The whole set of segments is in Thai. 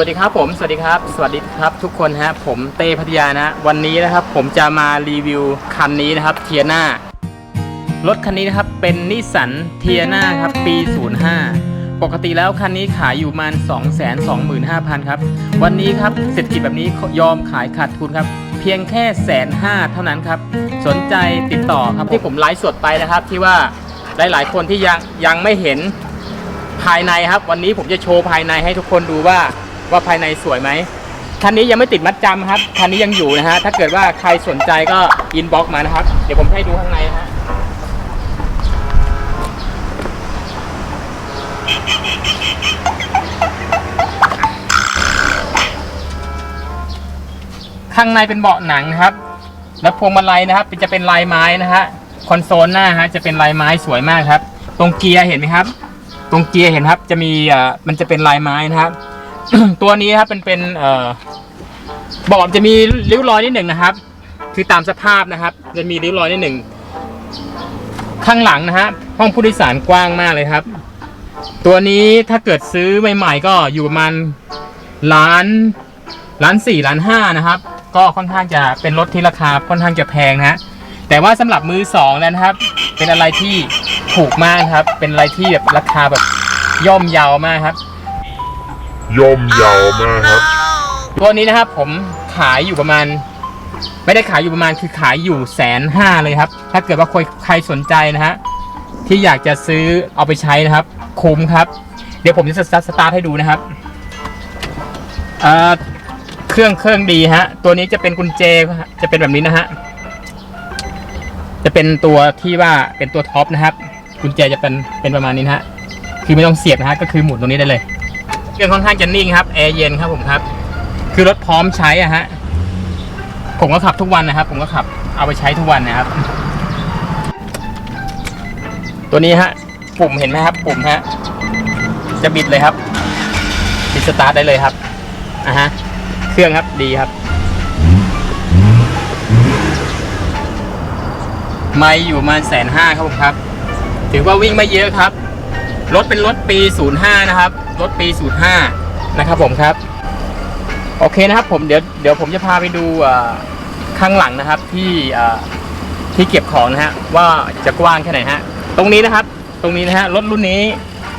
วัสดีครับผมสวัสดีครับ สวัสดีครับทุกคนฮะผมเต้พัทยานะวันนี้นะครับผมจะมารีวิวคันนี้นะครับเทียนารถคันนี้นะครับเป็นนิสสันเทียนาครับปี 05 ปกติแล้วคันนี้ขายอยู่ประมาณ 225,000 ครับ วันนี้ครับเศรษฐกิจแบบนี้ยอมขายขาดทุนครับ เพียงแค่แสนห้าเท่านั้นครับ สนใจติดต่อครับที่ผมไลฟ์สดไปนะครับ ที่ว่าหลาย ๆ คนที่ยังยังไม่เห็นภายในครับ วันนี้ผมจะโชว์ภายในให้ทุกคนดูว่า ว่าภายในสวยไหมคันนี้ยังไม่ติดมัดจำครับคันนี้ยังอยู่นะฮะถ้าเกิดว่าใครสนใจก็อินบ็อกมานะครับ เดี๋ยวผมให้ดูข้างในนะฮะข้างในเป็นเบาะหนังครับ แล้วพวงมาลัยนะครับจะเป็นลายไม้นะฮะคอนโซลหน้าฮะจะเป็นลายไม้สวยมากครับ ตรงเกียร์เห็นไหมครับ ตรงเกียร์เห็นครับ จะมีอ่อมันจะเป็นลายไม้นะครับ ตัวนี้ครับเป็นเป็นเอ่อบาะจะมีริ้วรอยนิดหนึ่งนะครับ คือตามสภาพนะครับ จะมีริ้วรอยนิดหนึ่งข้างหลังนะฮะห้องผู้โดยสารกว้างมากเลยครับ ตัวนี้ถ้าเกิดซื้อใหม่ๆก็อยู่ประมาณล้านล้านสี่ล้านห้านะครับ ก็ค่อนข้างจะเป็นรถที่ราคาค่อนข้างจะแพงนะฮะแต่ว่าสำหรับมือสองแล้วนะครับ เป็นอะไรที่ถูกมากครับ เป็นอะไรที่แบบราคาแบบย่อมเยาวมากครับ ย่อมเยาวมากครับ ตัวนี้นะครับผมขายอยู่ประมาณ ไม่ได้ขายอยู่ประมาณคือขายอยู่แสนห้าเลยครับ ถ้าเกิดว่าใครใครสนใจนะฮะที่อยากจะซื้อเอาไปใช้นะครับ คุ้มครับ เดี๋ยวผมจะสตาร์ทสตาร์ทให้ดูนะครับเอ่อเครื่องเครื่องดีฮะ ตัวนี้จะเป็นกุญแจจะเป็นแบบนี้นะฮะจะเป็นตัวที่ว่าเป็นตัวท็อปนะครับ กุญแจจะเป็นเป็นประมาณนี้นะฮะคือไม่ต้องเสียบนะฮะก็คือหมุนตรงนี้ได้เลย เครื่องค่อนข้างจะนิ่งครับแอร์เย็นครับผมครับ คือรถพร้อมใช้อะฮะผมก็ขับทุกวันนะครับ ผมก็ขับเอาไปใช้ทุกวันนะครับ ตัวนี้ฮะปุ่มเห็นไหมครับ ปุ่มฮะจะบิดเลยครับบิดสตาร์ทได้เลยครับอะฮะเครื่องครับดีครับไม่อยู่มาแสนห้าครับผมครับ ถือว่าวิ่งไม่เยอะครับ รถเป็นรถปี 05 นะครับ รถปี 05 นะครับผมครับ โอเคนะครับผมเดี๋ยวเดี๋ยวผมจะพาไปดูข้างหลังนะครับที่ที่เก็บของนะฮะว่าจะกว้างแค่ไหนฮะตรงนี้นะครับ ตรงนี้นะฮะรถรุ่นนี้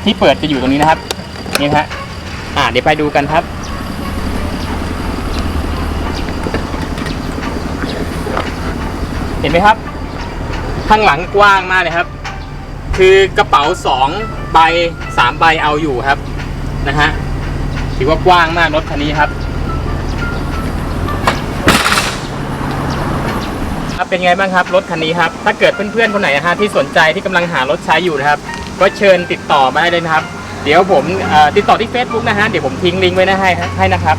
ที่เปิดจะอยู่ตรงนี้นะครับนี่ฮะอ่าเดี๋ยวไปดูกันครับเห็นไหมครับ ข้างหลังกว้างมากเลยครับ คือกระเป๋าสองใบสามใบเอาอยู่ครับนะฮะถือว่ากว้างมากรถคันนี้ครับครับเป็นไงบ้างครับรถคันนี้ครับถ้าเกิดเพื่อนๆคนไหนนะฮะที่สนใจที่กำลังหารถใช้อยู่นะครับ ก็เชิญติดต่อมาได้เลยนะครับ เดี๋ยวผมติดต่อที่ Facebook นะฮะเดี๋ยวผมทิ้งลิงก์ไว้นะให้ให้นะครับ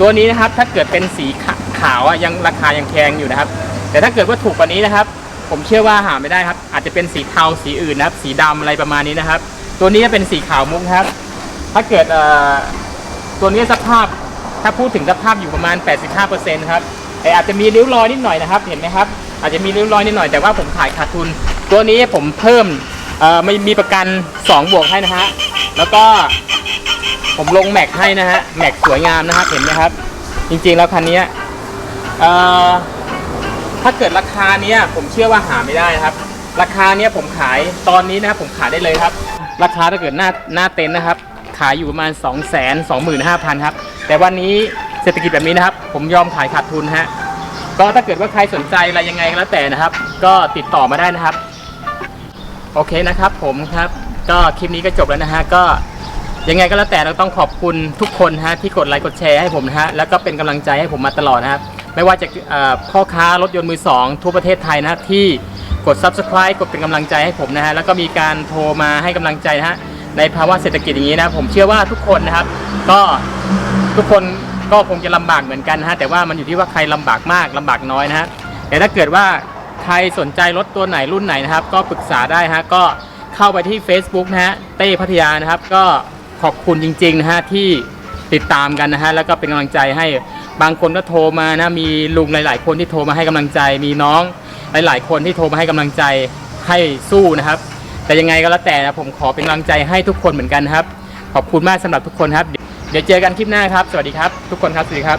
ตัวนี้นะครับถ้าเกิดเป็นสีขาขาวอะยังราคายังแพงอยู่นะครับ แต่ถ้าเกิดว่าถูกกว่านี้นะครับ ผมเชื่อว่าหาไม่ได้ครับ อาจจะเป็นสีเทาสีอื่นนะครับ สีดำอะไรประมาณนี้นะครับ ตัวนี้จะเป็นสีขาวมุกครับ ถ้าเกิดตัวนี้สภาพถ้าพูดถึงสภาพอยู่ประมาณ 85%ครับแต่อาจจะมีริ้วรอยนิดหน่อยนะครับ เห็นไหมครับ อาจจะมีริ้วรอยนิดหน่อยแต่ว่าผมขายขาดทุน ตัวนี้ผมเพิ่มไม่มีประกัน 2 บวกให้นะฮะแล้วก็ผมลงแม็กให้นะฮะแม็กสวยงามนะครับเห็นไหมครับ จริงๆแล้วคันนี้เอ่อ ถ้าเกิดราคาเนี้ยผมเชื่อว่าหาไม่ได้ครับ ราคาเนี้ยผมขายตอนนี้นะครับผมขายได้เลยครับ ราคาถ้าเกิดหน้าหน้าเต็นท์นะครับ ขายอยู่ประมาณ 2 2 5 0 0 0ครับแต่วันนี้เศรษฐกิจแบบนี้นะครับ ผมยอมขายขาดทุนฮะก็ถ้าเกิดว่าใครสนใจอะไรยังไงก็แล้วแต่นะครับ ก็ติดต่อมาได้นะครับ โอเคนะครับ ผมครับก็คลิปนี้ก็จบแล้วนะฮะก็ยังไงก็แล้วแต่เราต้องขอบคุณทุกคนฮะที่กดไลค์กดแชร์ให้ผมนะฮะแล้วก็เป็นกำลังใจให้ผมมาตลอดนะครับ ไม่ว่าจะเอ่อพ่อค้ารถยนต์มือสองทั่วประเทศไทยนะที่กด subscribe กดเป็นกำลังใจให้ผมนะฮะแล้วก็มีการโทรมาให้กำลังใจนะฮะในภาวะเศรษฐกิจอย่างนี้นะผมเชื่อว่าทุกคนนะครับ ก็ทุกคนก็คงจะลำบากเหมือนกันนะฮะแต่ว่ามันอยู่ที่ว่าใครลำบากมากลำบากน้อยนะฮะแต่ถ้าเกิดว่าใครสนใจรถตัวไหนรุ่นไหนนะครับ ก็ปรึกษาได้ฮะก็เข้าไปที่ Facebook นะฮะเต้พัทยานะครับ ก็ขอบคุณจริงๆนะฮะที่ติดตามกันนะฮะแล้วก็เป็นกำลังใจให้ บางคนก็โทรมานะมีลุงหลาย ๆ คนที่โทรมาให้กำลังใจ มีน้องหลาย ๆ คนที่โทรมาให้กำลังใจให้สู้นะครับ แต่ยังไงก็แล้วแต่นะผมขอเป็นกำลังใจให้ทุกคนเหมือนกันครับ ขอบคุณมากสำหรับทุกคนครับ เดี๋ยวเจอกันคลิปหน้าครับ สวัสดีครับ ทุกคนครับสวัสดีครับ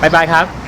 บ๊ายบายครับ